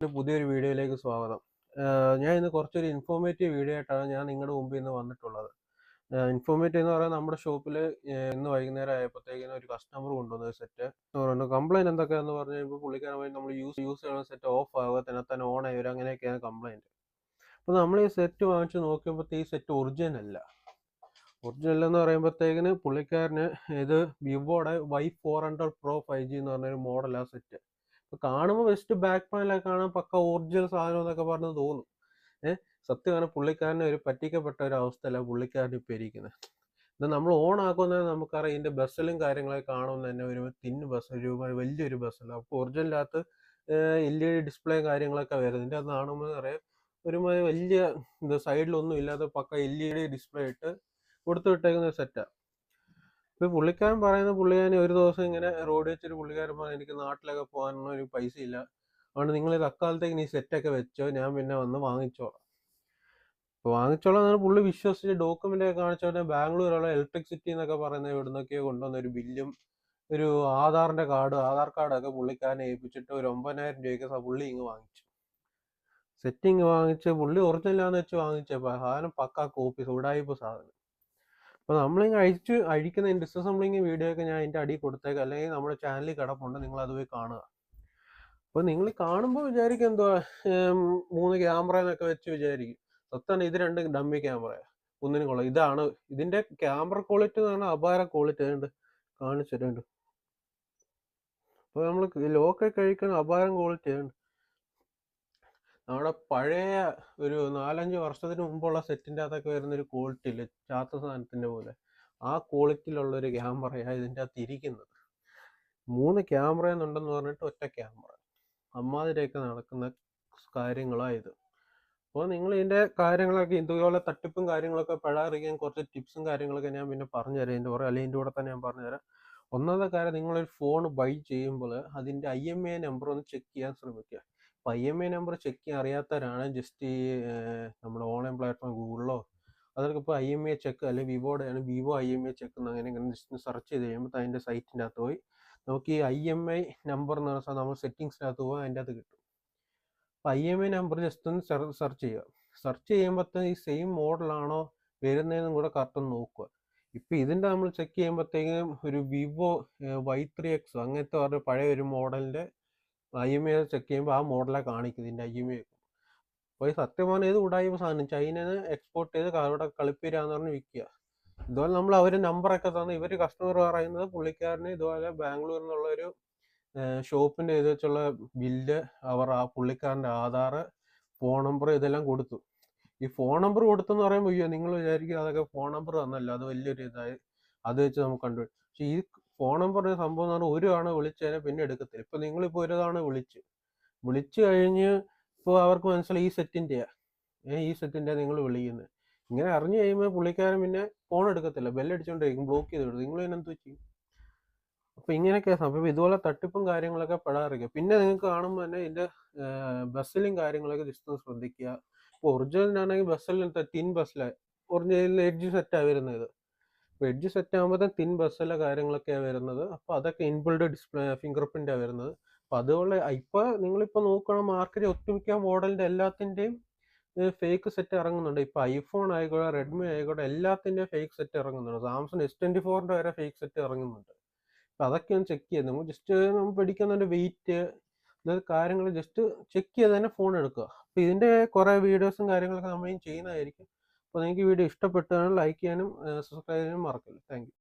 പുതിയൊരു വീഡിയോയിലേക്ക് സ്വാഗതം. ഞാൻ ഇന്ന് കുറച്ചൊരു ഇൻഫോർമേറ്റീവ് വീഡിയോ ആയിട്ടാണ് ഞാൻ നിങ്ങളുടെ മുമ്പിൽ ഇന്ന് വന്നിട്ടുള്ളത്. ഇൻഫോർമേറ്റീവ് എന്ന് പറയുന്നത് നമ്മുടെ ഷോപ്പിൽ ഇന്ന് വൈകുന്നേരം ആയപ്പോഴത്തേക്കിനും ഒരു കസ്റ്റമർ കൊണ്ടുവന്ന സെറ്റ് എന്ന് പറയുന്നത് കംപ്ലൈന്റ് എന്തൊക്കെയാന്ന് പറഞ്ഞു കഴിയുമ്പോൾ പുള്ളിക്കാരൻ നമ്മൾ യൂസ് യൂസ് ചെയ്യുന്ന സെറ്റ് ഓഫ് ആകുക തന്നെ തന്നെ ഓൺ ആയി വരും അങ്ങനെയൊക്കെയാണ് കംപ്ലൈന്റ് അപ്പോൾ നമ്മൾ ഈ സെറ്റ് വാങ്ങിച്ച് നോക്കിയപ്പോഴത്തെ ഈ സെറ്റ് ഒറിജിനൽ അല്ല. ഒറിജിനൽ എന്ന് പറയുമ്പോഴത്തേക്കിന് പുള്ളിക്കാരന് ഇത് വിവോയുടെ Y four hundred pro five G എന്ന് പറഞ്ഞൊരു മോഡലാണ് സെറ്റ് കാണുമ്പോൾ ബെസ്റ്റ് ബാക്ക് പാനലൊക്കെ കാണാൻ പക്ക ഒറിജിനൽ സാധനം എന്നൊക്കെ പറഞ്ഞ് തോന്നും. ഏഹ് സത്യമാണ് പുള്ളിക്കാരനെ ഒരു പറ്റിക്കപ്പെട്ട ഒരു അവസ്ഥയല്ല പുള്ളിക്കാരൻ ഇപ്പം ഇരിക്കുന്നത് ഇത് നമ്മൾ ഓൺ ആക്കുന്നത് നമുക്കറിയാം ഇതിന്റെ ബസ്സിലും കാര്യങ്ങളൊക്കെ കാണുമെന്ന് തന്നെ ഒരു തിന്ന് ബസ് ഒരു വലിയൊരു ബസ്സല്ല അപ്പോൾ ഒറിജിനലിനകത്ത് എൽ ഇ ഡി ഡിസ്പ്ലേയും കാര്യങ്ങളൊക്കെ വരുന്നത്. ഇതിന്റെ അത് കാണുമ്പോൾ അറിയാം ഒരു വലിയ സൈഡിലൊന്നും ഇല്ലാതെ pakka L E D display ഇട്ട് കൊടുത്തു വിട്ടേക്കുന്ന സെറ്റാണ് ഇപ്പൊ പുള്ളിക്കാരൻ പറയുന്ന പുള്ളിക്കാരൻ ഒരു ദിവസം ഇങ്ങനെ റോഡ് വെച്ചൊരു പുള്ളിക്കാരൻ പറഞ്ഞു എനിക്ക് നാട്ടിലൊക്കെ പോകാനൊന്നും ഒരു പൈസ ഇല്ല അതുകൊണ്ട് നിങ്ങൾ ഇത് അക്കാലത്തേക്ക് നീ സെറ്റൊക്കെ വെച്ചോ. ഞാൻ പിന്നെ വന്ന് വാങ്ങിച്ചോളാം. അപ്പോൾ വാങ്ങിച്ചോളാം എന്നാണ് പുള്ളി വിശ്വസിച്ച് ഡോക്യുമെന്റ് ഒക്കെ കാണിച്ചോട്ടെ ബാംഗ്ലൂരുള്ള ഇലക്ട്രിസിറ്റി എന്നൊക്കെ പറയുന്ന ഇവിടുന്നൊക്കെയോ കൊണ്ടുവന്ന ഒരു ബില്ലും ഒരു ആധാറിന്റെ കാർഡ് ആധാർ കാർഡൊക്കെ പുള്ളിക്കാരനെ ഏൽപ്പിച്ചിട്ട് ഒരു ഒമ്പതിനായിരം രൂപയ്ക്ക് പുള്ളി ഇങ്ങ് വാങ്ങിച്ചു. സെറ്റിങ് വാങ്ങിച്ച് പുള്ളി ഒറിജിനലാന്ന് വെച്ച് വാങ്ങിച്ചപ്പോൾ സാധനം പക്കാ കോപ്പി ഉടായിപ്പ് സാധനം. അപ്പോൾ നമ്മളിങ്ങനെ അഴിച്ച് അഴിക്കുന്ന ഡിസസംബ്ലിങ് വീഡിയോ ഒക്കെ ഞാൻ അതിന്റെ അടിയിൽ കൊടുത്തേക്കാം. അല്ലെങ്കിൽ നമ്മുടെ ചാനലിൽ കിടപ്പുണ്ട് നിങ്ങൾ അത് പോയി കാണുക. അപ്പോൾ നിങ്ങൾ കാണുമ്പോൾ വിചാരിക്കും എന്തുവാ? മൂന്ന് ക്യാമറ എന്നൊക്കെ വെച്ച് വിചാരിക്കും. സത്യമാണ് ഇത് രണ്ട് ഡമ്മി ക്യാമറ ഒന്നിനും കൊള്ളാം ഇതാണ്. ഇതിന്റെ ക്യാമറ ക്വാളിറ്റി എന്ന് പറഞ്ഞാൽ അപാര ക്വാളിറ്റി ഉണ്ട് കാണിച്ചിട്ടുണ്ട് അപ്പോൾ നമ്മൾ ലോക്കൊക്കെ കഴിക്കുന്ന അപാരം ക്വാളിറ്റി ഉണ്ട് നമ്മുടെ പഴയ ഒരു നാലഞ്ച് വർഷത്തിന് മുമ്പുള്ള സെറ്റിന്റെ അകത്തൊക്കെ വരുന്ന ഒരു ക്വാളിറ്റി ഇല്ല ചാത്ത സാധനത്തിന്റെ പോലെ ആ ക്വാളിറ്റിയിലുള്ള ഒരു ക്യാമറയാണ് ഇതിന്റെ അകത്ത് ഇരിക്കുന്നത്. മൂന്ന് ക്യാമറ എന്നുണ്ടെന്ന് പറഞ്ഞിട്ട് ഒറ്റ ക്യാമറ അമ്മാതിരിയൊക്കെ നടക്കുന്ന കാര്യങ്ങളായത് അപ്പോൾ നിങ്ങൾ ഇതിന്റെ കാര്യങ്ങളൊക്കെ ഇതുപോലെ തട്ടിപ്പും കാര്യങ്ങളൊക്കെ പെടാറിരിക്കാൻ കുറച്ച് ടിപ്സും കാര്യങ്ങളൊക്കെ ഞാൻ പിന്നെ പറഞ്ഞുതരാം. ഇതിന്റെ പുറകെ അല്ലെങ്കിൽ ഇതിന്റെ കൂടെ തന്നെ ഞാൻ പറഞ്ഞുതരാം. ഒന്നാമത്തെ കാര്യം നിങ്ങളൊരു ഫോൺ ബൈ ചെയ്യുമ്പോൾ അതിന്റെ ഐ എം എ നമ്പർ ഒന്ന് ചെക്ക് ചെയ്യാൻ ശ്രമിക്കുക. I M I number check ചെയ്യാൻ അറിയാത്തവരാണ് ജസ്റ്റ് ഈ നമ്മുടെ ഓൺലൈൻ പ്ലാറ്റ്ഫോം ഗൂഗിളിലോ അതൊക്കെ ഇപ്പോൾ ഐ എം എ ചെക്ക് അല്ലെങ്കിൽ വിവോയുടെ ആണ് Vivo I M A check എന്ന് അങ്ങനെ ഇങ്ങനെ ജസ്റ്റ് സെർച്ച് ചെയ്ത് കഴിയുമ്പോൾ അതിന്റെ സൈറ്റിന്റെ അകത്ത് പോയി. നമുക്ക് ഈ ഐ എം ഐ നമ്പർ എന്ന് പറഞ്ഞാൽ നമ്മൾ സെറ്റിങ്സിനകത്ത് പോകാൻ അതിന്റെ അകത്ത് കിട്ടും. അപ്പോൾ I M I number just ഒന്ന് സെർച്ച് ചെയ്യുക. സെർച്ച് ചെയ്യുമ്പോഴത്തേക്ക് ഈ സെയിം മോഡലാണോ വരുന്നതെന്നും കൂടെ കറക്റ്റ് നോക്കുക. ഇപ്പം ഇതിന്റെ നമ്മൾ ചെക്ക് ചെയ്യുമ്പോഴത്തേക്കും ഒരു വിവോ വൈ ത്രീ എക്സ് അങ്ങനത്തെ പറഞ്ഞ പഴയ ഒരു മോഡലിന്റെ ഐ എം എ ചെക്ക് ചെയ്യുമ്പോൾ ആ മോഡലാണ് കാണിക്കുന്നത് ഇതിന്റെ ഐ എം എ അപ്പോൾ ഈ സത്യമാണ് ഇത് ഉടായ്മ സാധനം? ചൈനയിൽ എക്സ്പോർട്ട് ചെയ്ത് അവിടെ കളിപ്പിരാന്ന് പറഞ്ഞ് വിൽക്കുക ഇതുപോലെ നമ്മൾ അവർ നമ്പറൊക്കെ തന്ന് ഇവർ കസ്റ്റമർ പറയുന്നത് പുള്ളിക്കാരന് ഇതുപോലെ ബാംഗ്ലൂരിൽ നിന്നുള്ള ഒരു ഷോപ്പിന്റെ ഇത് വെച്ചുള്ള ബില്ല് അവർ ആ പുള്ളിക്കാരന്റെ ആധാർ ഫോൺ നമ്പർ ഇതെല്ലാം കൊടുത്തു. ഈ ഫോൺ നമ്പർ കൊടുത്തെന്ന് പറയുമ്പോൾ അയ്യോ നിങ്ങൾ വിചാരിക്കും അതൊക്കെ ഫോൺ നമ്പർ തന്നല്ലോ അത് വലിയൊരു ഇതായി അത് വെച്ച് നമുക്ക് കണ്ടു പക്ഷെ ഈ ഫോൺ നമ്പർ സംഭവം എന്ന് പറഞ്ഞാൽ ഒരു തവണ വിളിച്ചതിനെ പിന്നെ എടുക്കത്തില്ല. ഇപ്പൊ നിങ്ങളിപ്പോ ഒരു തവണ വിളിച്ചു. വിളിച്ചു കഴിഞ്ഞ് ഇപ്പോൾ അവർക്ക് മനസ്സിലായി ഈ സെറ്റിന്റെയാ. ഏഹ് ഈ സെറ്റിന്റെ നിങ്ങൾ വിളിക്കുന്നത്. ഇങ്ങനെ അറിഞ്ഞു കഴിയുമ്പോൾ പുള്ളിക്കാരൻ പിന്നെ ഫോൺ എടുക്കത്തില്ല. ബെല്ലടിച്ചോണ്ടിരിക്കും ബ്ലോക്ക് ചെയ്ത് വിടും. നിങ്ങൾ ഇതിനെന്ത് ചെയ്യും? അപ്പൊ ഇങ്ങനെയൊക്കെ സംഭവം. ഇതുപോലെ തട്ടിപ്പും കാര്യങ്ങളൊക്കെ പെടാറിരിക്കുക പിന്നെ നിങ്ങൾക്ക് കാണുമ്പോൾ തന്നെ ഇതിന്റെ ബസ്സിലും കാര്യങ്ങളൊക്കെ ഒന്ന് ശ്രദ്ധിക്കുക. ഇപ്പോൾ ആണെങ്കിൽ ബസ്സിൽ തിൻ ബസ്സിലായി ഒറിജിനൽ എഡ്ജ് സെറ്റാണ് വരുന്നത്. ഇപ്പോൾ എഡ്ജ് സെറ്റ് ആകുമ്പോൾ തിൻ ബസ്സിലെ കാര്യങ്ങളൊക്കെയാണ് വരുന്നത്. അപ്പോൾ അതൊക്കെ ഇൻബിൾഡ് ഡിസ്പ്ലേ ഫിംഗർ പ്രിന്റാണ് വരുന്നത്. അപ്പോൾ അതുപോലെ ഇപ്പോൾ നിങ്ങളിപ്പോൾ നോക്കുകയാണ് മാർക്കറ്റ് ഒട്ടുമിക്ക മോഡലിന്റെ എല്ലാത്തിന്റെയും ഫേക്ക് സെറ്റ് ഇറങ്ങുന്നുണ്ട്. ഇപ്പോൾ ഐഫോൺ ആയിക്കോട്ടെ റെഡ്മി ആയിക്കോട്ടെ എല്ലാത്തിന്റെയും ഫേക്ക് സെറ്റ് ഇറങ്ങുന്നുണ്ട്. സാംസങ് എസ് ട്വന്റി ഫോറിന്റെ വരെ ഫേക്ക് സെറ്റ് ഇറങ്ങുന്നുണ്ട്. അപ്പം അതൊക്കെ ഒന്ന് ചെക്ക് ചെയ്ത് നമ്മൾ ജസ്റ്റ് നമ്മൾ പഠിക്കുന്നതിന്റെ വെയിറ്റ് കാര്യങ്ങൾ ജസ്റ്റ് ചെക്ക് ചെയ്ത് തന്നെ ഫോൺ എടുക്കുക. അപ്പോൾ ഇതിന്റെ കുറേ വീഡിയോസും കാര്യങ്ങളൊക്കെ നമ്മൾ ചെയ്യുന്നതായിരിക്കും. അപ്പോൾ നിങ്ങൾക്ക് ഈ വീഡിയോ ഇഷ്ടപ്പെട്ടാൽ ലൈക്ക് ചെയ്യാനും സബ്സ്ക്രൈബ് ചെയ്യാനും മറക്കില്ല താങ്ക്